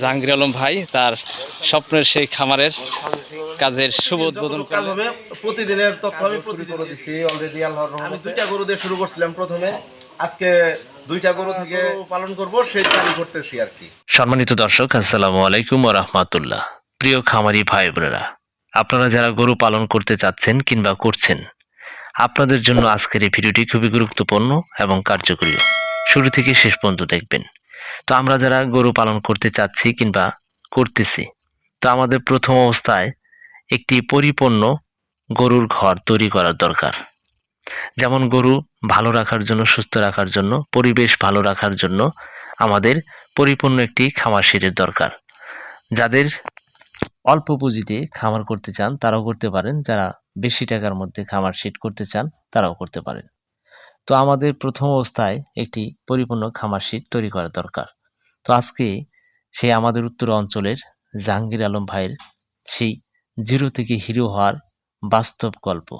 জাহাঙ্গীর আলম ভাই তার স্বপ্নের সেই খামারের কাজের শুভ উদ্বোধন হবে প্রতিদিনের তথ্য আমি প্রতি করে অলরেডি আল্লাহর রহমতে। আমি দুইটা গরু দিয়ে শুরু করছিলাম প্রথমে। আজকে দুইটা গরু থেকে পালন করব সেই চালু করতেছি আর কি। সম্মানিত দর্শক আসসালামু আলাইকুম ও রহমাতুল্লাহ। প্রিয় খামারি ভাই বোনেরা আপনারা যারা গরু পালন করতে চাচ্ছেন কিংবা করছেন আপনাদের জন্য আজকের এই ভিডিওটি খুবই গুরুত্বপূর্ণ এবং কার্যকরী। শুরু থেকে শেষ পর্যন্ত দেখবেন। তো আমরা যারা গরু পালন করতে চাচ্ছি কিংবা করতেছি, তো আমাদের প্রথম অবস্থায় একটি পরিপূর্ণ গরুর ঘর তৈরি করার দরকার। যেমন গরু ভালো রাখার জন্য, সুস্থ রাখার জন্য, পরিবেশ ভালো রাখার জন্য আমাদের পরিপূর্ণ একটি খামার শিটের দরকার। যাদের অল্প পুঁজিতে খামার করতে চান, তারাও করতে পারেন। যারা বেশি টাকার মধ্যে খামার শিট করতে চান, তারাও করতে পারেন। তো আমাদের প্রথম অবস্থায় একটি পরিপূর্ণ খামার শিট তৈরি করা দরকার। তো আজকে সেই আমাদের উত্তর অঞ্চলের জাহাঙ্গীর আলম ভাইয়ের সেই জিরো থেকে হিরো হওয়ার বাস্তব গল্প।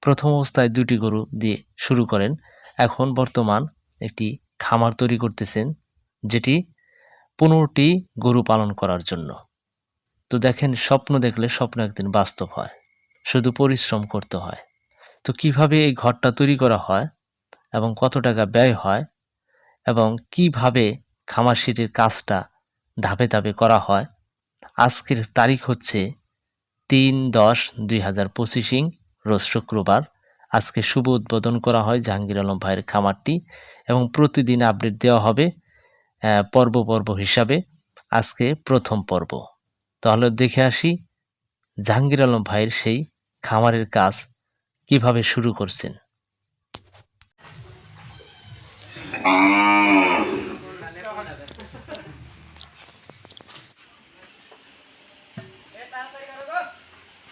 প্রথম অবস্থায় দুটি গরু দিয়ে শুরু করেন। এখন বর্তমান একটি খামার তৈরি করতেছেন, যেটি পনেরোটি গরু পালন করার জন্য। তো দেখেন, স্বপ্ন দেখলে স্বপ্ন একদিন বাস্তব হয়। শুধু পরিশ্রম করতে হয়। তো কীভাবে এই ঘরটা তৈরি করা হয়? এবং কত টাকা ব্যয় হয় এবং কীভাবে খামার শিটের কাজটা ধাপে ধাপে করা হয়। আজকের তারিখ হচ্ছে তিন দশ দুই হাজার পঁচিশিং রোজ শুক্রবার। আজকে শুভ উদ্বোধন করা হয় জাহাঙ্গীর আলম ভাইয়ের খামারটি এবং প্রতিদিন আপডেট দেওয়া হবে পর্ব পর্ব হিসাবে আজকে প্রথম পর্ব। তাহলে দেখে আসি জাহাঙ্গীর আলম ভাইয়ের সেই খামারের কাজ কীভাবে শুরু করছেন।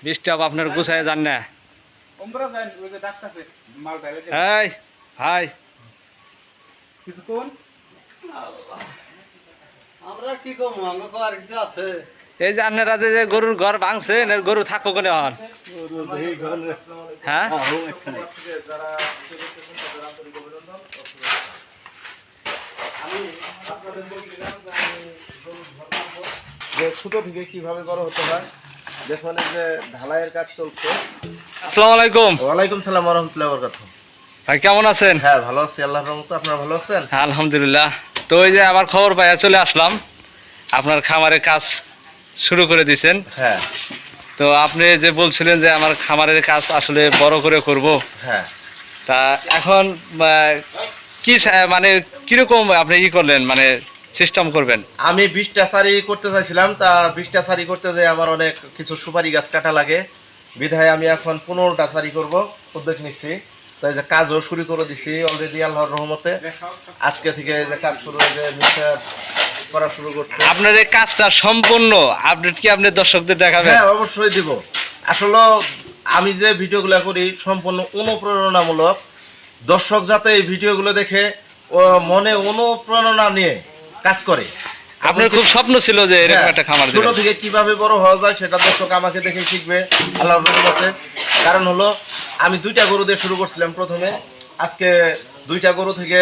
ডিস্টার্ব আপনার গুছায় যান না। এই ভাই কিছুক্ষণ আমরা কি করব? আমাকে করার কিছু আছে। এই যে আপনারা যে গরুর ঘর ভাঙছেন এর গরু থাকব কোনে হন হ্যাঁ? ছোট থেকে কীভাবে বড় হতে হয়? দেখুন যে ঢালাইয়ের কাজ চলছে। আসসালামু আলাইকুম। ওয়ালাইকুম সালাম রহমতুল্লাহ বরকাত ভাই কেমন আছেন? হ্যাঁ ভালো আছি আল্লাহর রহমতে। আপনারা ভালো আছেন? হ্যাঁ আলহামদুলিল্লাহ। তো ওই যে আবার খবর পাইয়া চলে আসলাম। আপনার খামারের কাজ শুরু করে দিয়েছেন। হ্যাঁ। তো আপনি যে বলছিলেন যে আমার খামারের কাজ আসলে বড় করে করব। হ্যাঁ। তা এখন কি মানে কীরকম আপনি ই করলেন? মানে সিস্টেম করবেন? আমি বিশটা সারি করতে চাইছিলাম তা বিশটা সারি করতে যে আমার অনেক কিছু সুপারি গাছ কাটা লাগে। বিধায় আমি এখন পনেরোটা সারি করব উদ্যোগ নিচ্ছি। তাই যে কাজও শুরু করে দিছি অলরেডি আল্লাহর রহমতে। আজকে থেকে যে কাজ শুরু হয়ে মিক্সার করা শুরু করছে। আপনার এই কাজটা সম্পূর্ণ আপডেট কি আপনি দর্শকদের দেখাবেন? হ্যাঁ অবশ্যই দিব। আসলে আমি যে ভিডিওগুলো করি সম্পূর্ণ অনুপ্রেরণামূলক। দর্শক যাতে এই ভিডিওগুলো দেখে মনে অনুপ্রেরণা নিয়ে কাজ করে। আপনার খুব স্বপ্ন ছিল যে এরকম হ্যাঁ, একটা খামার ছোট থেকে কীভাবে বড় হওয়া যায় সেটা দর্শক আমাকে দেখে শিখবে আল্লাহর রহমতে। কারণ হলো আমি দুইটা গরু দিয়ে শুরু করছিলাম প্রথমে। আজকে দুইটা গরু থেকে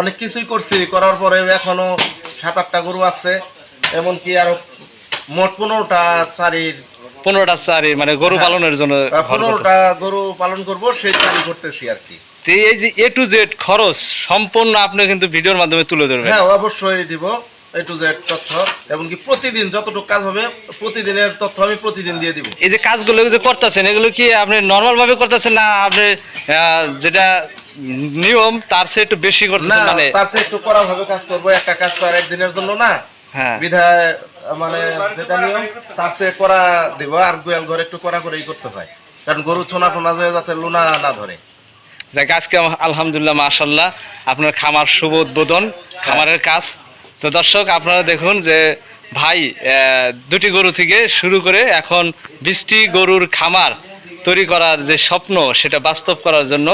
অনেক কিছুই করছি। করার পরে এখনও সাত আটটা গরু আছে। এমনকি আরও মোট পনেরোটা চারির পনেরোটা চারি মানে গরু হ্যাঁ। পালনের জন্য পনেরোটা গরু পালন করব সেই চারি করতেছি আর কি। এই যে এ টু জেড খরচ সম্পূর্ণ আপনি কিন্তু ভিডিওর মাধ্যমে তুলে ধরবেন। হ্যাঁ অবশ্যই দিব এ টু জেড তথ্য এমনকি প্রতিদিন যতটুকু কাজ হবে প্রতিদিনের তথ্য আমি প্রতিদিন দিয়ে দিব। এই যে কাজগুলো যে করতেছেন এগুলো কি আপনি নর্মাল ভাবে করতেছেন না আপনি যেটা নিয়ম তার চেয়ে একটু বেশি করতেছেন মানে? তার চেয়ে একটু কড়া ভাবে কাজ করব একটা কাজ তো আর একদিনের জন্য না। হ্যাঁ। বিধায় মানে যেটা নিয়ম, তার চেয়ে করা দিব আর গোয়াল ঘরে একটু কড়া করেই করতে হয়। কারণ গরু ছোনা টোনা যায় যাতে লুনা না ধরে। যাক, আজকে আলহামদুলিল্লাহ, মাশাল্লাহ, আপনার খামার শুভ উদ্বোধন, খামারের কাজ। তো দর্শক, আপনারা দেখুন যে ভাই দুটি গরু থেকে শুরু করে এখন বিশটি গরুর খামার তৈরি করার যে স্বপ্ন, সেটা বাস্তব করার জন্য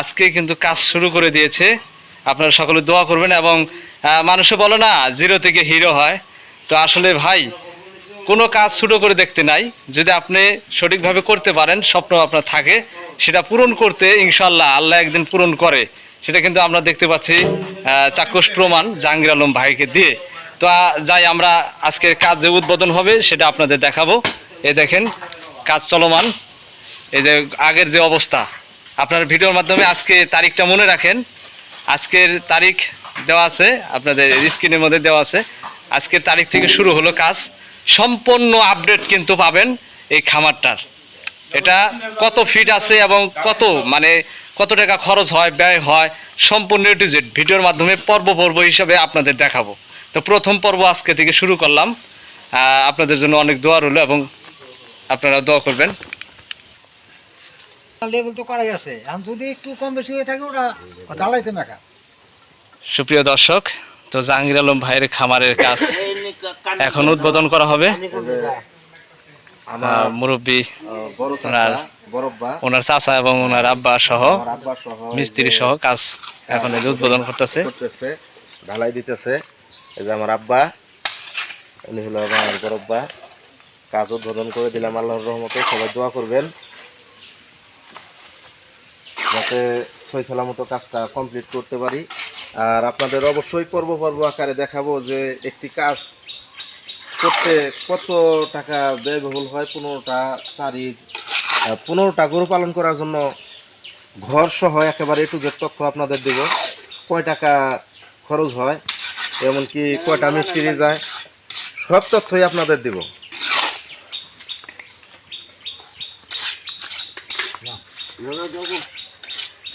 আজকে কিন্তু কাজ শুরু করে দিয়েছে। আপনারা সকলে দোয়া করবেন এবং মানুষে বলে না, জিরো থেকে হিরো হয়। তো আসলে ভাই, কোনো কাজ ছোটো করে দেখতে নাই। যদি আপনি সঠিকভাবে করতে পারেন, স্বপ্ন আপনার থাকে, সেটা পূরণ করতে ইনশাল্লাহ আল্লাহ একদিন পূরণ করে। সেটা কিন্তু আমরা দেখতে পাচ্ছি চাক্ষুষ প্রমাণ জাহাঙ্গীর আলম ভাইকে দিয়ে। তো যাই, আমরা আজকের কাজ যে উদ্বোধন হবে, সেটা আপনাদের দেখাবো। এই দেখেন, কাজ চলমান। এই যে আগের যে অবস্থা। আপনার ভিডিওর মাধ্যমে আজকে তারিখটা মনে রাখেন। আজকের তারিখ দেওয়া আছে, আপনাদের স্ক্রিনের মধ্যে দেওয়া আছে। আজকের তারিখ থেকে শুরু হলো কাজ। সম্পূর্ণ আপডেট কিন্তু পাবেন এই খামারটার। এটা কত ফিট আছে এবং কত মানে কত টাকা খরচ হয় ব্যয় হয় সম্পূর্ণ টু জেড ভিডিওর মাধ্যমে পর্ব পর্ব হিসাবে আপনাদের দেখাবো। তো প্রথম পর্ব আজকে থেকে শুরু করলাম। আপনাদের জন্য অনেক দোয়া রইল এবং আপনারা দোয়া করবেন। লেভেল তো করাই আছে। এখন যদি একটু কম বেশি হয়ে থাকে ওটা ঢালাইতে মেকা সুপ্রিয় দর্শক তো জাহাঙ্গীর আলম ভাইয়ের খামারের কাজ এখন উদ্বোধন করা হবে। আমার মুরব্বী ওনার- চাচা ওনার চাচা এবং ওনার আব্বা সহ মিস্ত্রি সহ কাজ এখন এই যে উদ্বোধন করতেছে। করতেছে ঢালাই দিতেছে। এই যে আমার আব্বা উনি হলো আমার বড়ব্বা কাজ উদ্বোধন করে দিলাম আল্লাহর রহমতে সবাই দোয়া করবেন। যাতে সই সালামতো কাজটা কমপ্লিট করতে পারি। আর আপনাদের অবশ্যই পর্ব পর্ব আকারে দেখাবো যে একটি কাজ করতে কত টাকা ব্যয়বহুল হয় পনেরোটা চারি আহ, পনেরোটা গরু পালন করার জন্য ঘর সহ একেবারে একটু যে তথ্য আপনাদের দেব। কয় টাকা খরচ হয় এমনকি কয়টা মিস্ত্রি যায় সব তথ্যই আপনাদের দেব।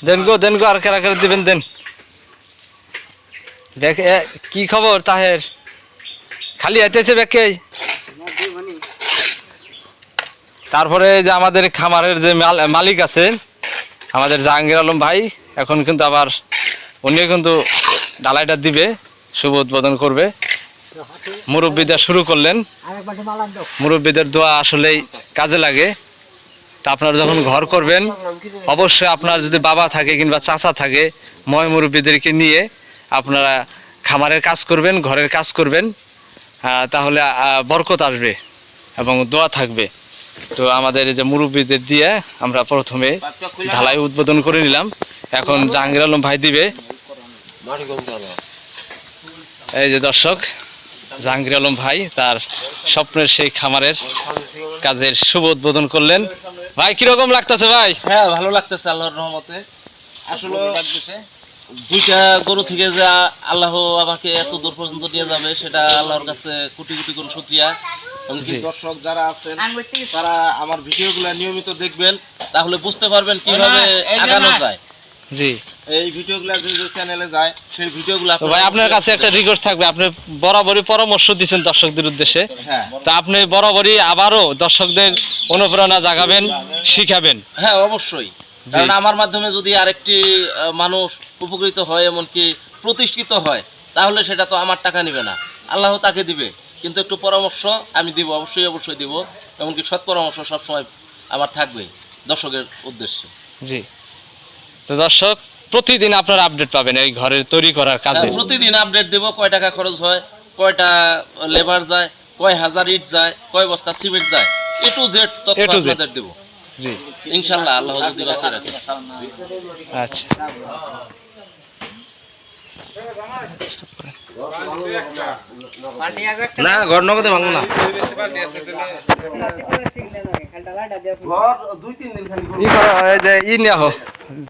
দেন গো দেন গো আর কেরা কেরা দিবেন দেন। দেখ কি খবর তাহের? খালি হাইতেছে ব্যাকেই তারপরে যে আমাদের খামারের যে মাল- মালিক আছে, আমাদের জাহাঙ্গীর আলম ভাই, এখন কিন্তু আবার উনিও কিন্তু ডালাইটা দিবে, শুভ উদ্বোধন করবে। মুরব্বীদের শুরু করলেন। মুরব্বীদের দোয়া আসলেই কাজে লাগে। তা আপনারা যখন ঘর করবেন, অবশ্যই আপনার যদি বাবা থাকে কিংবা চাচা থাকে, ময় মুরব্বীদেরকে নিয়ে আপনারা খামারের কাজ করবেন, ঘরের কাজ করবেন তাহলে বরকত আসবে এবং দোয়া থাকবে। তো আমাদের যে মুরব্বীদের দিয়ে আমরা প্রথমে ঢালাই উদ্বোধন করে নিলাম। এখন জাহাঙ্গীর আলম ভাই দিবে। এই যে দর্শক, জাহাঙ্গীর আলম ভাই তার স্বপ্নের সেই খামারের কাজের শুভ উদ্বোধন করলেন। ভাই, কীরকম লাগতেছে ভাই? হ্যাঁ ভালো লাগতেছে আল্লাহর রহমতে। আসলে দুইটা গরু থেকে যে আল্লাহ আমাকে এত দূর পর্যন্ত নিয়ে যাবে সেটা আল্লাহর কাছে কোটি কোটি করে শুক্রিয়া। দর্শক যারা আছেন তারা আমার ভিডিওগুলো নিয়মিত দেখবেন তাহলে বুঝতে পারবেন কীভাবে আগানো যায়। জি। এই ভিডিওগুলো যে যে চ্যানেলে যায় সেই ভিডিওগুলো ভাই আপনার কাছে একটা রিকোয়েস্ট থাকবে আপনি বরাবরই পরামর্শ দিচ্ছেন দর্শকদের উদ্দেশ্যে। হ্যাঁ। তো আপনি বরাবরই আবারও দর্শকদের অনুপ্রেরণা জাগাবেন শিখাবেন। হ্যাঁ অবশ্যই। কারণ আমার মাধ্যমে যদি আরেকটি মানুষ উপকৃত হয় এমনকি প্রতিষ্ঠিত হয় তাহলে সেটা তো আমার টাকা নেবে না। আল্লাহ তাকে দিবে কিন্তু একটু পরামর্শ আমি দিব অবশ্যই অবশ্যই দিব এমনকি সৎ পরামর্শ সবসময় আমার থাকবে দর্শকের উদ্দেশ্যে। জি। তো দর্শক প্রতিদিন আপনারা আপডেট পাবেন এই ঘরের তৈরি করার কাজে। হ্যাঁ, প্রতিদিন আপডেট দেব কয় টাকা খরচ হয় কয়টা লেবার যায় কয় হাজার ইট যায় কয় বস্তা সিমেন্ট যায় এ টু জেড তথ্য। আপনাদের দেব। জি। ইনশাআল্লাহ আল্লাহ যদি বাঁচিয়ে রাখে আচ্ছা। না ঘর নগদে ভাঙবো না। ঘর দুই তিন দিন খালি ই করো এই যে ই নিয়ে আহো